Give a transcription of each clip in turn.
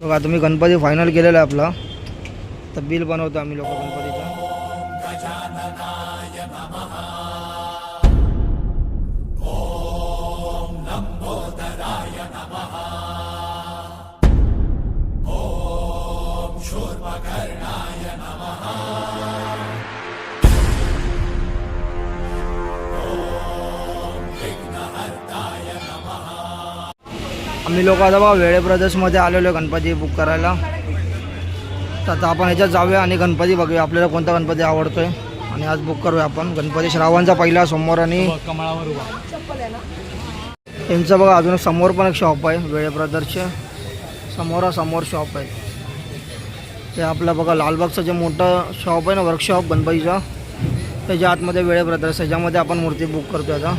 बघा तुम्ही गणपती फायनल केलेला आहे आपला. तर बिल बनवतो आम्ही लोक गणपतीचा. आम्ही लोक आता बघा वेळे ब्रदर्समध्ये आलेलो आहे गणपती बुक करायला. तर आता आपण ह्याच्यात जाऊया आणि गणपती बघूया. आपल्याला कोणता गणपती आवडतोय? आणि आज बुक करूया आपण. गणपती श्रावणचा पहिला सोमवार आणि त्यांचं बघा अजून समोर पण एक शॉप आहे वेळे ब्रदर्सचे समोरासमोर शॉप आहे. ते आपलं बघा लालबागचं जे मोठं शॉप आहे ना वर्कशॉप गणपतीचं त्याच्या आतमध्ये वेळे ब्रदर्स त्याच्यामध्ये आपण मूर्ती बुक करतोय आता.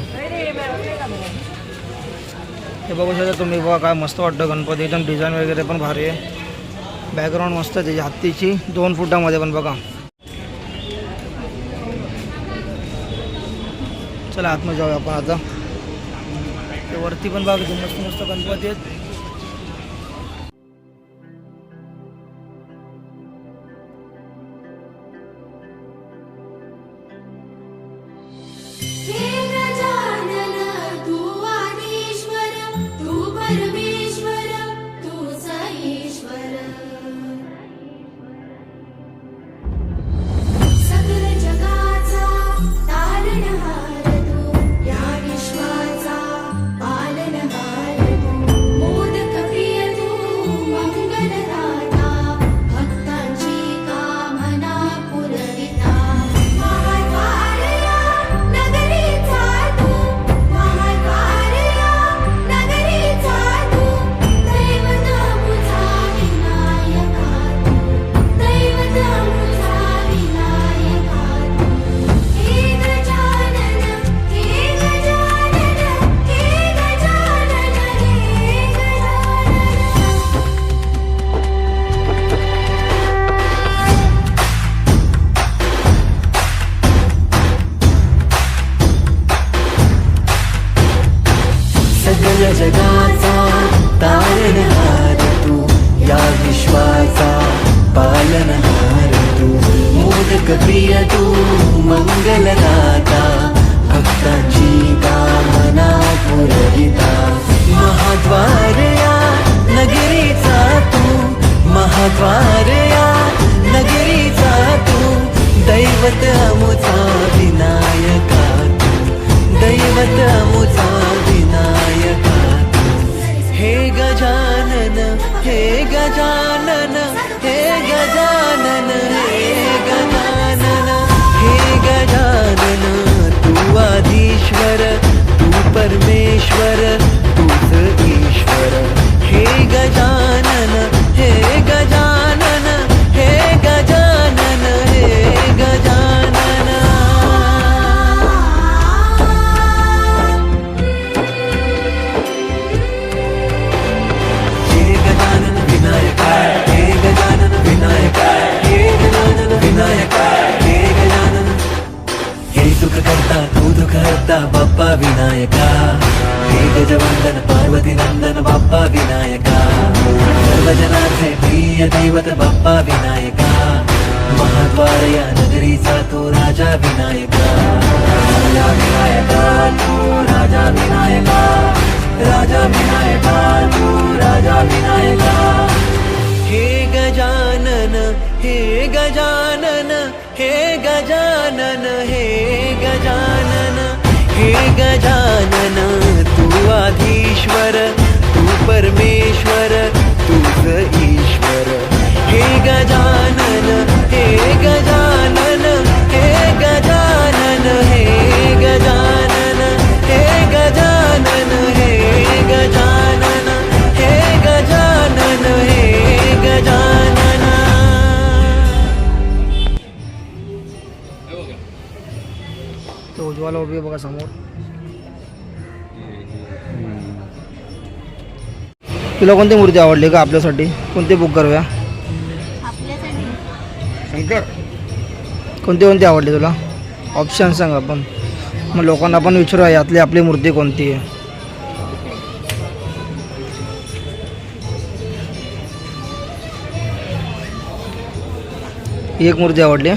हे बघू शकता तुम्ही बघा काय मस्त वाटतं गणपती. एकदम डिझाईन वगैरे पण भारी आहे. बॅकग्राऊंड मस्त आहे त्याची हत्तीची दोन फुटामध्ये पण बघा. चला आतमध्ये जाऊया आपण आता. ते वरती पण बघा मस्त मस्त गणपती आहेत. प्रिय तू मंगलदाता भक्तांची कामना पुरविता. महाद्वार या नगरीचा तू महाद्वार नगरीचा तू दैवत अमुचा विनायका दैवत अमुचा विनायका हे गजानन हे गजानन బాప్పా వినాయక హే గజవందన పార్వతి నందన బాప్పా వినాయక సర్వజనార్థే ప్రియ దేవత బాప్పా వినాయక మహాద్వారయ నగరీ సాతో రాజా వినాయక రాజా వినాయక రాజా వినాయక రాజా వినాయక రాజా వినాయక హే గజానన హే గజానన హే గజానన హే गजानन, तू आधीश्वर, तू परमेश्वर तूच ईश्वर। हे गजानन हे गजानन हे गजानन हे गजानन हे गजानन हे गजानन हे गजानन हे गजानन। तो उज्ज्वला उभी बघा समोर। तुला कोणती मूर्ती आवडली का आपल्यासाठी? कोणती बुक करूया? शंकर. कोणती कोणती आवडली तुला? ऑप्शन सांग आपण. मग लोकांना पण विचारूया यातली आपली मूर्ती कोणती आहे? एक मूर्ती आवडली.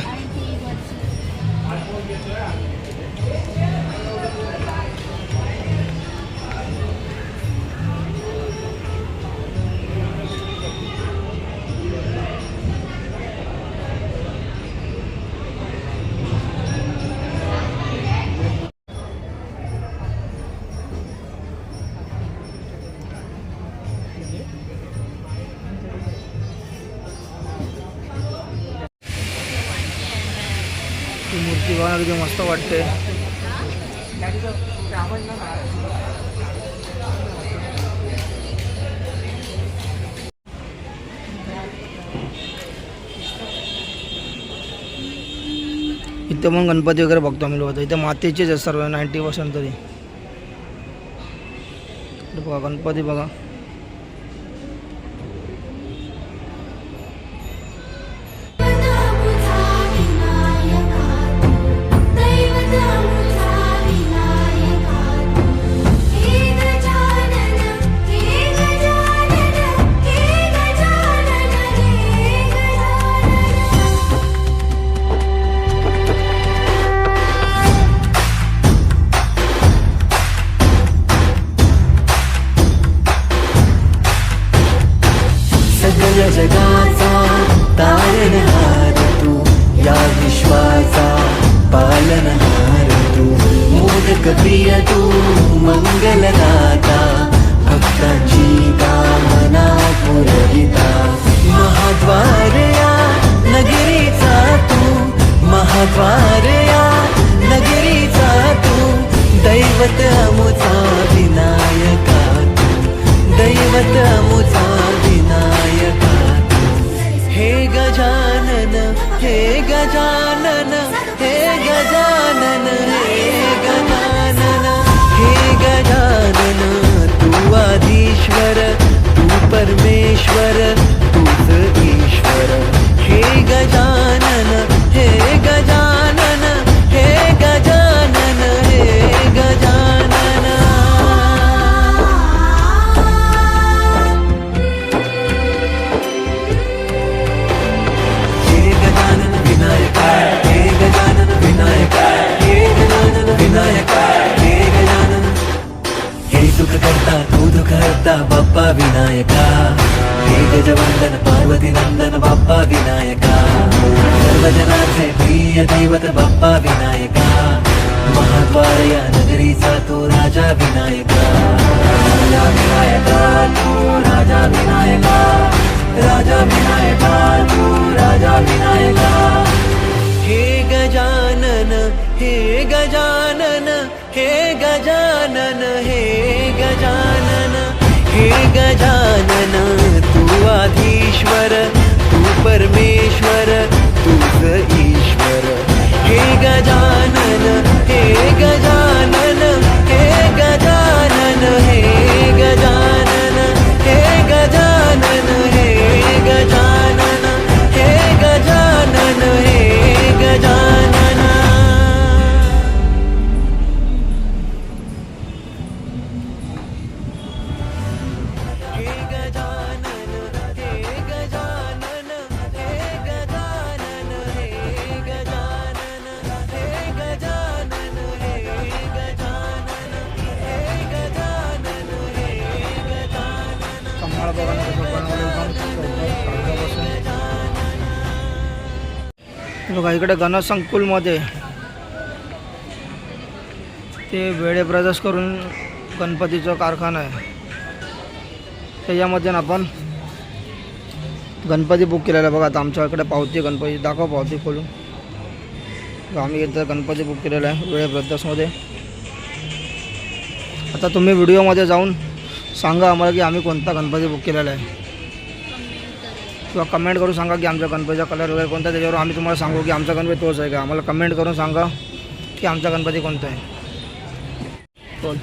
अगदी मस्त वाटते इथे पण गणपती वगैरे बघतो आम्ही लोक. इथे मातीचेच आहेत सर्व नाईन्टी पर्सेंट तरी. बघा गणपती बघा. पालनहार तू मोदक प्रिय तू मंगलदाता भक्तांची कामना पुरविता महाद्वार या नगरीचा तू महाद्वार नगरीचा आधीश्वर तू परमेश्वर। गजवंदन पार्वती नंदन, बाप्पा विनायका। सर्वजनाचे प्रिय दैवत, बाप्पा विनायका। महाद्वार नगरी सा तो राजा विनायका। राजा विनायका तू राजा विनायका। राजा विनायका तू राजा विनायका। हे गजानन हे गजानन हे गजानन हे गजानन हे गजानन। सर्वाधीश्वर तू परमेश्वर. बघा इकडे गणसंकुलमध्ये ते वेळे ब्रदर्स करून गणपतीचा कारखाना आहे. त्याच्यामध्ये ना आपण गणपती बुक केलेला आहे. बघा आता आमच्याकडे पावती आहे गणपती दाखव पावती खोलून. आम्ही इथं गणपती बुक केलेला आहे वेळेप्रदर्शमध्ये आता तुम्ही व्हिडिओमध्ये जाऊन सांगा आम्हाला की आम्ही कोणता गणपती बुक केलेला आहे. किंवा कमेंट करून सांगा की आमच्या गणपतीचा कलर वगैरे कोणता आहे. त्याच्यावर आम्ही तुम्हाला सांगू की आमचा गणपती तोच आहे का आम्हाला कमेंट करून सांगा की आमचा गणपती कोणता आहे बोल